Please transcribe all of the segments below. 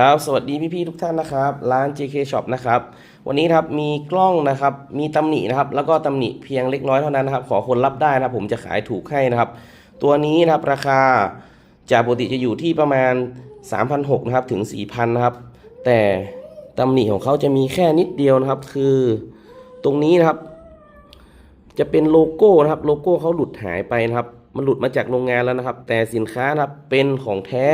ครับ สวัสดีพี่ๆทุกท่านนะครับ ร้าน JK Shop นะครับ วันนี้ครับมีกล้องนะครับ มีตำหนินะครับ แล้วก็ตำหนิเพียงเล็กน้อยเท่านั้นนะครับ ขอคนรับได้นะครับ ผมจะขายถูกให้นะครับ ตัวนี้นะครับราคาจากปกติจะอยู่ที่ประมาณ 3,600นะครับ ถึง 4,000นะครับ แต่ตำหนิของเขาจะมีแค่นิดเดียวนะครับ คือตรงนี้นะครับ จะเป็นโลโก้นะครับ โลโก้เขาหลุดหายไปนะครับ มันหลุดมาจากโรงงานแล้วนะครับ แต่สินค้านะครับ เป็นของแท้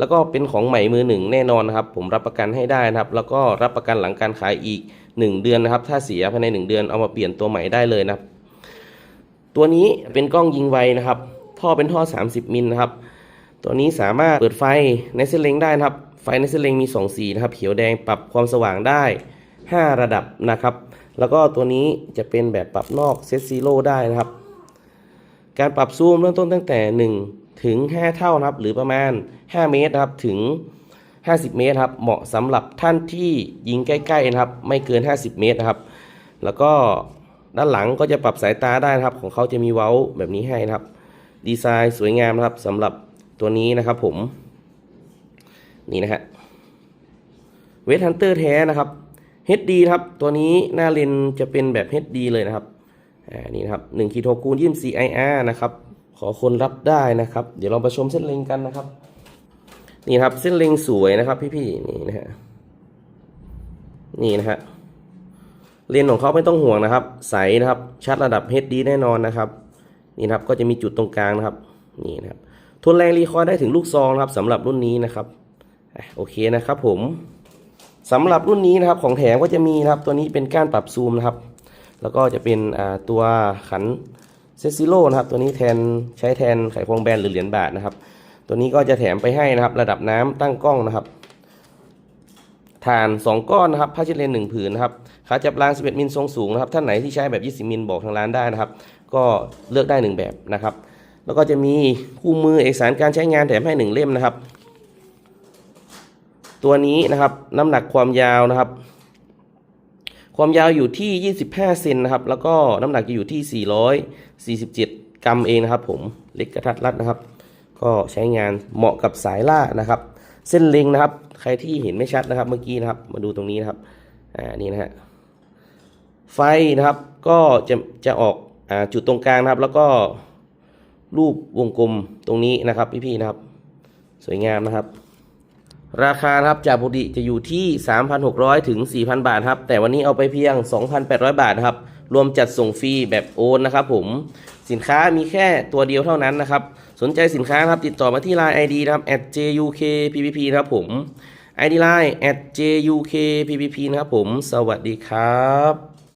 แล้วก็เป็นของใหม่มือหนึ่งแน่นอนนะครับ ผมรับประกันให้ได้นะครับ แล้วก็รับประกันหลังการขายอีก 1 เดือนนะครับ ถ้าเสียภายใน 1 เดือนเอามาเปลี่ยนตัวใหม่ได้เลยนะครับ ตัวนี้เป็นกล้องยิงไวนะครับ ท่อเป็นท่อ 30 มิลนะครับ ตัวนี้สามารถเปิดไฟในเส้นเล็งได้นะครับ ไฟในเส้นเล็งมี 2 สีนะครับเขียวแดงปรับความสว่างได้ 5 ระดับนะครับ แล้วก็ตัวนี้จะเป็นแบบปรับนอกเซตซีโร่ได้นะครับ การปรับซูมเริ่มต้นตั้งแต่ 1 ถึง 5 เท่านะครับ หรือประมาณ 5 เมตรนะครับถึง 50 เมตรครับ เหมาะสำหรับท่านที่ยิงใกล้ๆนะครับ ไม่เกิน 50 เมตรนะครับ แล้วก็ด้านหลังก็จะปรับสายตาได้นะครับ ของเขาจะมีเว้าแบบนี้ให้นะครับ ดีไซน์สวยงามนะครับสำหรับตัวนี้นะครับผม นี่นะฮะเวทฮันเตอร์แท้นะครับ HD นะครับ ตัวนี้หน้าเลนจะเป็นแบบ HD เลยนะครับ อ่า นี่นะครับ1ขีด6คูณ24 IR นะครับ ขอคนรับได้นะครับ เดี๋ยวเราไปชมเส้นเล็งกันนะครับ นี่ครับเส้นเล็งสวยนะครับ พี่ๆนี่นะฮะนี่นะฮะเลนของเขาไม่ต้องห่วงนะครับ ใสนะครับชัดระดับ HD แน่นอนนะครับ นี่ครับก็จะมีจุดตรงกลางนะครับ นี่นะครับทนแรงรีคอยได้ถึงลูกซองนะครับสำหรับรุ่นนี้นะครับโอเคนะครับ ผมสำหรับรุ่นนี้นะครับของแถมก็จะมีนะครับตัวนี้เป็นก้านปรับซูมนะครับ แล้วก็จะเป็นตัวขัน เซซิโลนะครับตัวนี้แทนใช้แทนไขควงแบนหรือเหรียญบาทนะครับ ตัวนี้ก็จะแถมไปให้นะครับ ระดับน้ำตั้งกล้องนะครับฐาน 2 ก้อนนะครับผ้าเช็ดเลน1ผืนนะครับขาจับราง 11 มิลทรงสูงนะครับท่านไหนที่ใช้แบบ 20 มิลบอกทางร้านได้นะครับ ก็เลือกได้ 1 แบบนะครับ แล้วก็จะมีคู่มือเอกสารการใช้งานแถมให้ 1 เล่มนะครับ ตัวนี้นะครับน้ำหนักความยาวนะครับ ความยาวอยู่ที่ 25 เซนนะครับ แล้วก็น้ำหนักจะอยู่ที่ 447 กรัมเองนะครับ ผม เล็กกระทัดรัดนะครับ ก็ใช้งานเหมาะกับสายล่านะครับ เส้นเล็งนะครับ ใครที่เห็นไม่ชัดนะครับ เมื่อกี้นะครับ มาดูตรงนี้นะครับ อ่า นี่นะฮะ ไฟนะครับ ก็จะจะออก อ่า จุดตรงกลางนะครับ แล้วก็รูปวงกลมตรงนี้นะครับ พี่ๆนะครับ สวยงามนะครับ ราคาครับจากปกติจะอยู่ที่ 3,600 ถึง 4,000 บาทครับ แต่วันนี้เอาไปเพียง 2,800 บาทครับ รวมจัดส่งฟรีแบบโอนนะครับผม สินค้ามีแค่ตัวเดียวเท่านั้นนะครับ สนใจสินค้าครับติดต่อมาที่ Line ID นะครับ @jukppp นะครับผม ID Line @jukppp นะครับผม สวัสดีครับ